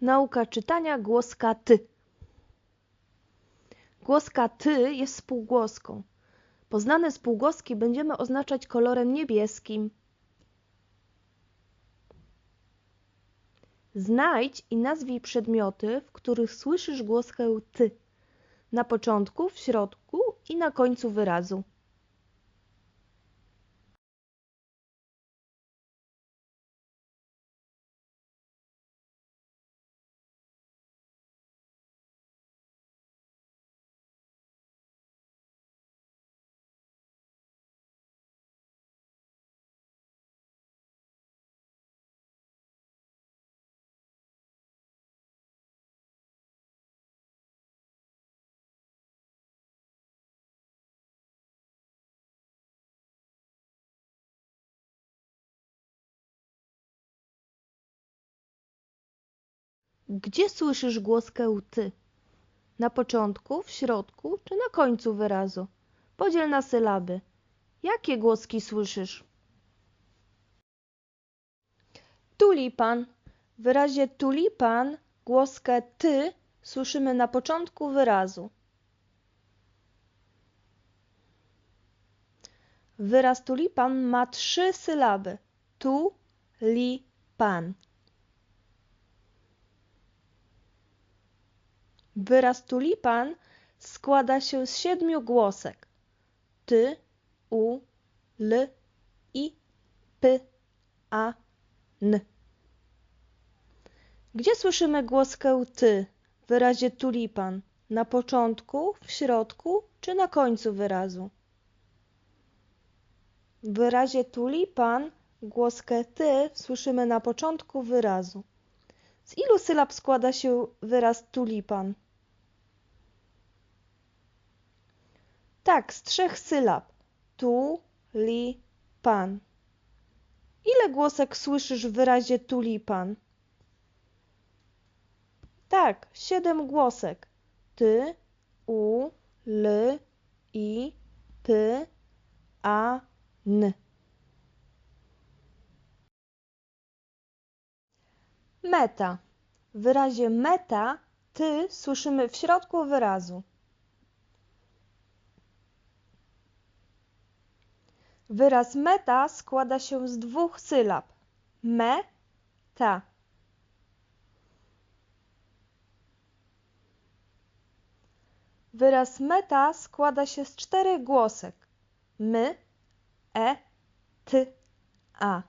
Nauka czytania głoska ty. Głoska ty jest spółgłoską. Poznane spółgłoski będziemy oznaczać kolorem niebieskim. Znajdź i nazwij przedmioty, w których słyszysz głoskę ty. Na początku, w środku i na końcu wyrazu. Gdzie słyszysz głoskę ty? Na początku, w środku czy na końcu wyrazu? Podziel na sylaby. Jakie głoski słyszysz? Tulipan. W wyrazie tulipan głoskę ty słyszymy na początku wyrazu. Wyraz tulipan ma trzy sylaby. Tu, li, pan. Wyraz tulipan składa się z siedmiu głosek. Ty, u, l, i, p, a, n. Gdzie słyszymy głoskę ty w wyrazie tulipan? Na początku, w środku czy na końcu wyrazu? W wyrazie tulipan głoskę ty słyszymy na początku wyrazu. Z ilu sylab składa się wyraz tulipan? Tak, z trzech sylab. Tu, li, pan. Ile głosek słyszysz w wyrazie tulipan? Tak, siedem głosek. Ty, u, l, i, p, a, n. Meta. W wyrazie meta ty słyszymy w środku wyrazu. Wyraz meta składa się z dwóch sylab. Me, ta. Wyraz meta składa się z czterech głosek. My, e, ty, a.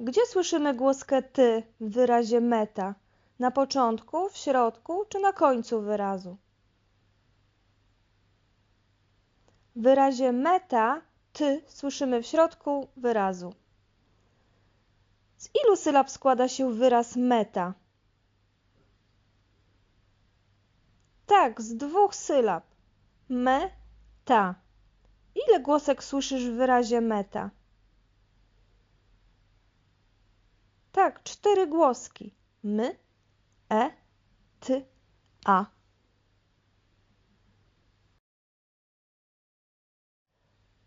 Gdzie słyszymy głoskę ty w wyrazie meta? Na początku, w środku czy na końcu wyrazu? W wyrazie meta ty słyszymy w środku wyrazu. Z ilu sylab składa się wyraz meta? Tak, z dwóch sylab. Me, ta. Ile głosek słyszysz w wyrazie meta? Tak, cztery głoski. My, e, ty, a.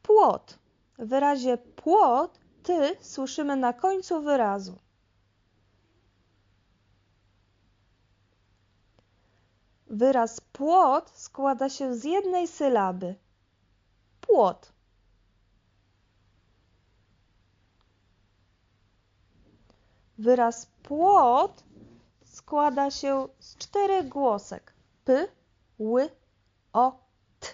Płot. W wyrazie płot ty słyszymy na końcu wyrazu. Wyraz płot składa się z jednej sylaby. Płot. Wyraz płot składa się z czterech głosek. P, ły, o, t.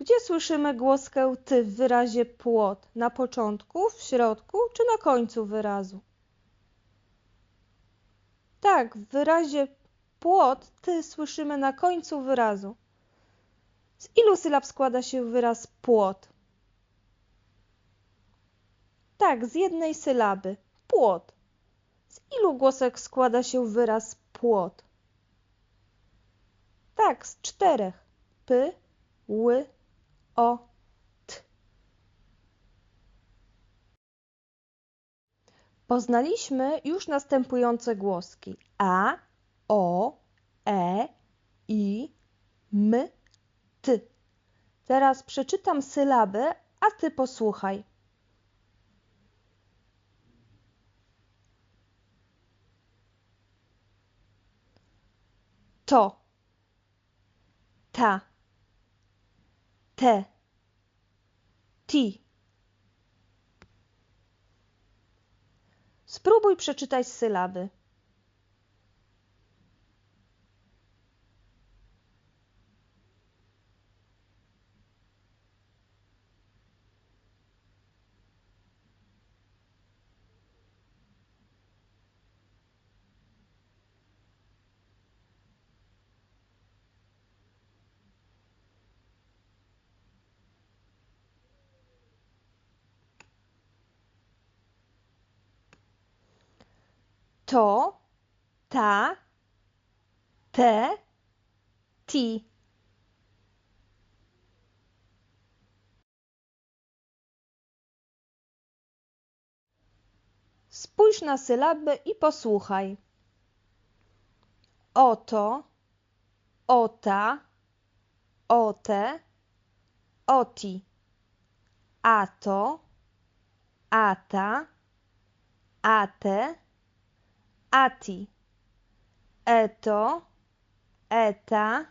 Gdzie słyszymy głoskę ty w wyrazie płot? Na początku, w środku czy na końcu wyrazu? Tak, w wyrazie płot ty słyszymy na końcu wyrazu. Z ilu sylab składa się wyraz płot? Tak, z jednej sylaby. Płot. Z ilu głosek składa się wyraz płot? Tak, z czterech. P, ły, o t. Poznaliśmy już następujące głoski a, o, e, i, m, ty. Teraz przeczytam sylaby, a ty posłuchaj. To ta te, ti. Spróbuj przeczytać sylaby. To, ta, te, ti. Spójrz na sylaby i posłuchaj. Oto, ota, ote, oti. Ato, ata, ate, ati. Eto, eta,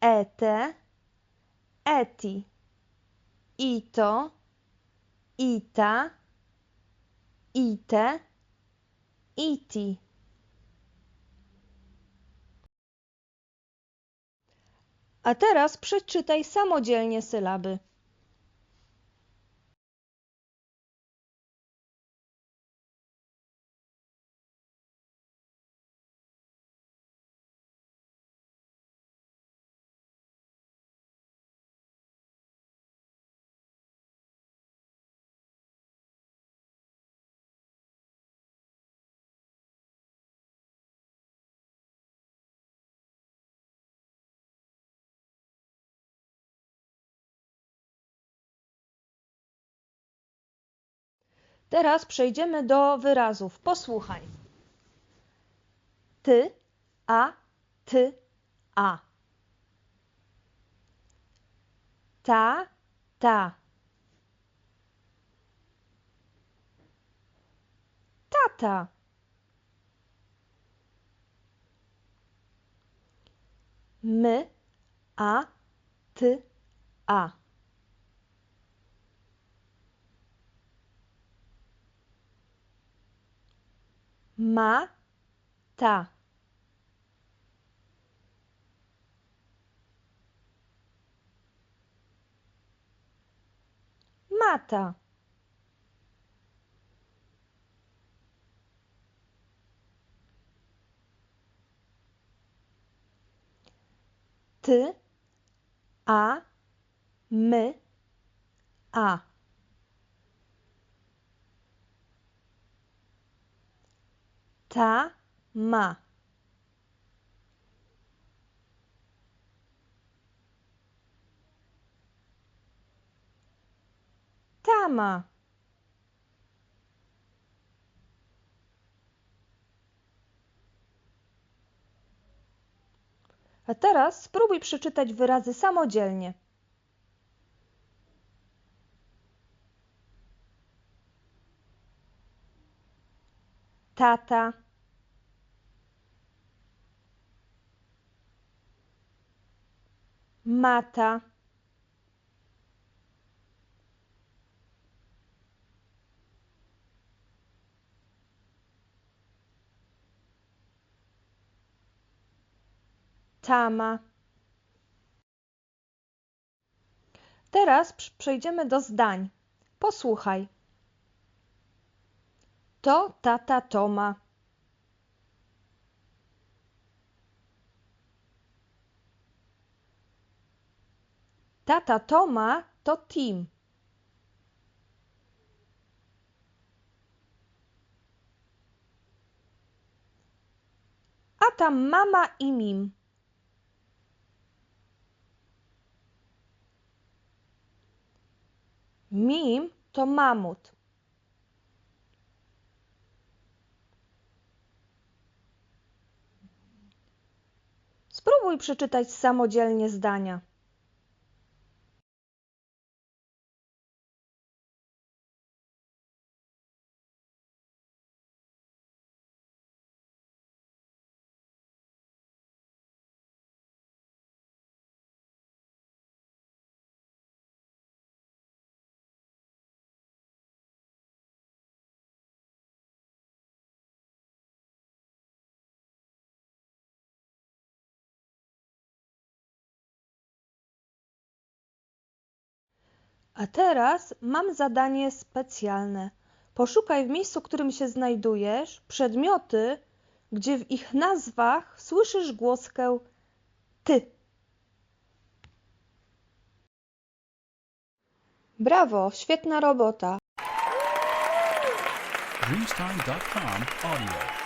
ete, eti. Ito, ita, ite, iti. A teraz przeczytaj samodzielnie sylaby. Teraz przejdziemy do wyrazów. Posłuchaj. Ty, a, ty, a. Ta, ta. Tata. My, a, ty, a. Ma, ta. Mata. Ty, a, my, a. Ta, ma. Tama. A teraz spróbuj przeczytać wyrazy samodzielnie. Tata. Mata. Tama. Teraz przejdziemy do zdań. Posłuchaj. To tata Toma. Tata Toma to Tim. A tam mama i Mim. Mim to mamut. Spróbuj przeczytać samodzielnie zdania. A teraz mam zadanie specjalne. Poszukaj w miejscu, w którym się znajdujesz, przedmioty, gdzie w ich nazwach słyszysz głoskę ty. Brawo, świetna robota. Dreamstime.com audio.